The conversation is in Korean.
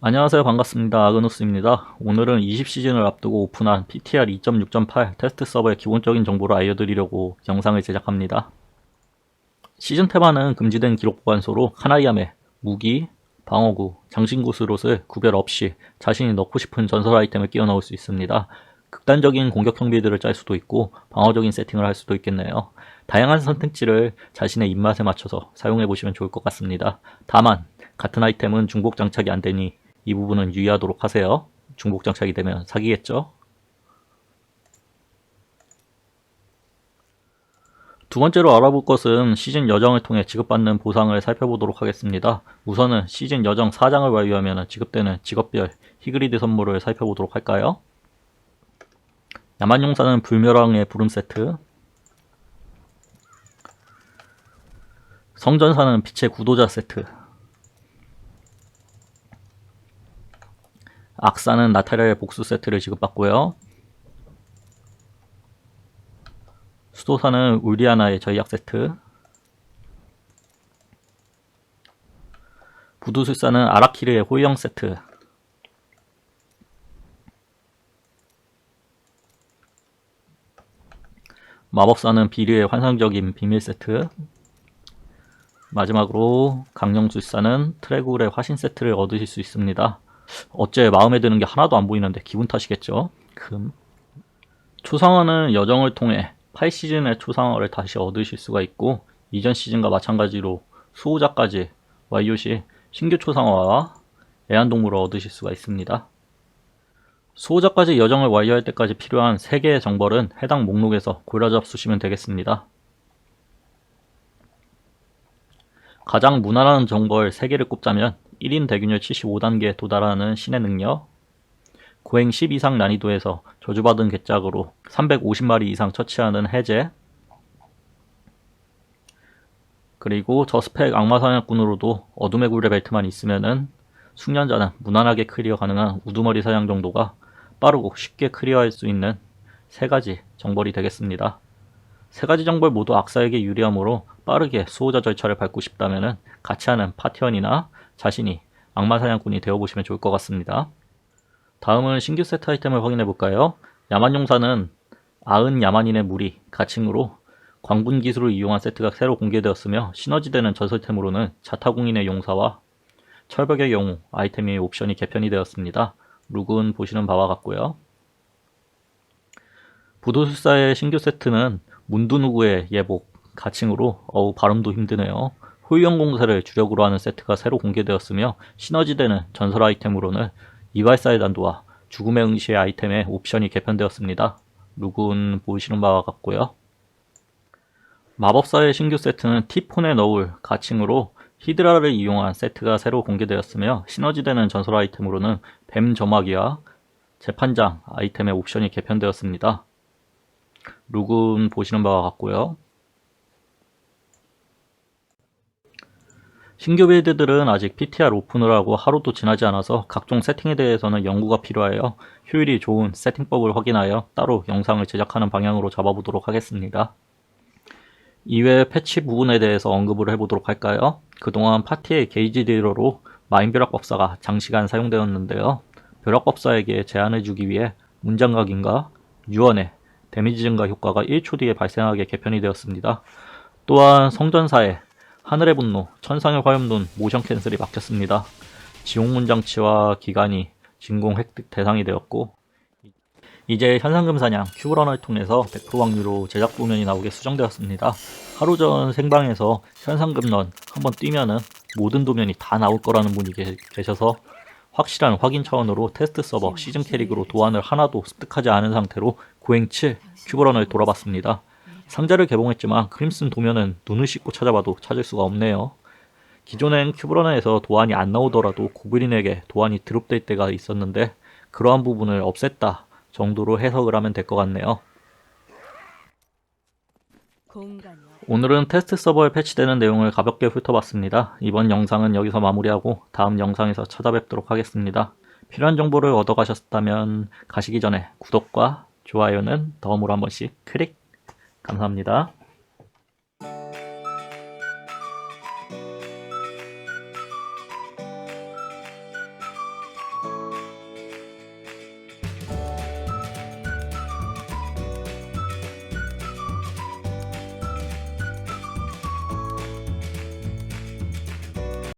안녕하세요. 반갑습니다. 아그노스입니다. 오늘은 20시즌을 앞두고 오픈한 PTR 2.6.8 테스트 서버의 기본적인 정보를 알려드리려고 영상을 제작합니다. 시즌 테마는 금지된 기록 보관소로 카나이아메, 무기, 방어구, 장신구 스롯을 구별 없이 자신이 넣고 싶은 전설 아이템을 끼워 넣을 수 있습니다. 극단적인 공격 경비들을 짤 수도 있고 방어적인 세팅을 할 수도 있겠네요. 다양한 선택지를 자신의 입맛에 맞춰서 사용해 보시면 좋을 것 같습니다. 다만 같은 아이템은 중복 장착이 안 되니 이 부분은 유의하도록 하세요. 중복 장착이 되면 사기겠죠? 두 번째로 알아볼 것은 시즌 여정을 통해 지급받는 보상을 살펴보도록 하겠습니다. 우선은 시즌 여정 4장을 완료하면 지급되는 직업별 히그리드 선물을 살펴보도록 할까요? 야만용사는 불멸왕의 부름 세트 성전사는 빛의 구도자 세트 악사는 나타리아의 복수 세트를 지급받고요. 수도사는 울리아나의 전략 세트. 부두술사는 아라키르의 호영 세트. 마법사는 비류의 환상적인 비밀 세트. 마지막으로 강령술사는 트레굴의 화신 세트를 얻으실 수 있습니다. 어째 마음에 드는 게 하나도 안 보이는데 기분 탓이겠죠? 금. 초상화는 여정을 통해 8시즌의 초상화를 다시 얻으실 수가 있고 이전 시즌과 마찬가지로 수호자까지 시 신규 초상화와 애완동물을 얻으실 수가 있습니다. 수호자까지 여정을 완료할 때까지 필요한 3개의 정벌은 해당 목록에서 골라 잡수시면 되겠습니다. 가장 무난한 정벌 3개를 꼽자면 1인 대균열 75단계에 도달하는 신의 능력, 고행 10 이상 난이도에서 저주받은 개짝으로 350마리 이상 처치하는 해제, 그리고 저 스펙 악마 사냥꾼으로도 어둠의 굴레 벨트만 있으면은 숙련자는 무난하게 클리어 가능한 우두머리 사냥 정도가 빠르고 쉽게 클리어할 수 있는 세 가지 정벌이 되겠습니다. 세 가지 정벌 모두 악사에게 유리하므로 빠르게 수호자 절차를 밟고 싶다면 같이 하는 파티원이나 자신이 악마 사냥꾼이 되어보시면 좋을 것 같습니다. 다음은 신규 세트 아이템을 확인해 볼까요? 야만용사는 아은 야만인의 무리, 가칭으로 광분 기술을 이용한 세트가 새로 공개되었으며 시너지되는 전설템으로는 자타공인의 용사와 철벽의 영웅 아이템의 옵션이 개편이 되었습니다. 룩은 보시는 바와 같고요. 부도술사의 신규 세트는 문두누구의 예복, 가칭으로 어우 발음도 힘드네요. 호위형 공사를 주력으로 하는 세트가 새로 공개되었으며 시너지되는 전설 아이템으로는 이발사의 단도와 죽음의 응시의 아이템의 옵션이 개편되었습니다. 룩은 보이시는 바와 같고요. 마법사의 신규 세트는 티폰에 넣을 가칭으로 히드라를 이용한 세트가 새로 공개되었으며 시너지되는 전설 아이템으로는 뱀 점화기와 재판장 아이템의 옵션이 개편되었습니다. 룩은 보시는 바와 같고요. 신규 빌드들은 아직 PTR 오픈을 하고 하루도 지나지 않아서 각종 세팅에 대해서는 연구가 필요하여 효율이 좋은 세팅법을 확인하여 따로 영상을 제작하는 방향으로 잡아보도록 하겠습니다. 이외 패치 부분에 대해서 언급을 해보도록 할까요? 그동안 파티의 게이지 딜러로 마인 벼락법사가 장시간 사용되었는데요. 벼락법사에게 제한을 주기 위해 문장각인과 유언의 데미지 증가 효과가 1초 뒤에 발생하게 개편이 되었습니다. 또한 성전사의 하늘의 분노, 천상의 화염눈, 모션 캔슬이 막혔습니다. 지옥문 장치와 기간이 진공 획득 대상이 되었고 이제 현상금 사냥 큐브런을 통해서 100% 확률로 제작 도면이 나오게 수정되었습니다. 하루 전 생방에서 현상금 런 한번 뛰면은 모든 도면이 다 나올 거라는 분이 계셔서 확실한 확인 차원으로 테스트 서버 시즌 캐릭으로 도안을 하나도 습득하지 않은 상태로 고행 7 큐브런을 돌아봤습니다. 상자를 개봉했지만 크림슨 도면은 눈을 씻고 찾아봐도 찾을 수가 없네요. 기존엔 큐브러너에서 도안이 안 나오더라도 고블린에게 도안이 드롭될 때가 있었는데 그러한 부분을 없앴다 정도로 해석을 하면 될 것 같네요. 오늘은 테스트 서버에 패치되는 내용을 가볍게 훑어봤습니다. 이번 영상은 여기서 마무리하고 다음 영상에서 찾아뵙도록 하겠습니다. 필요한 정보를 얻어가셨다면 가시기 전에 구독과 좋아요는 덤으로 한 번씩 클릭 감사합니다.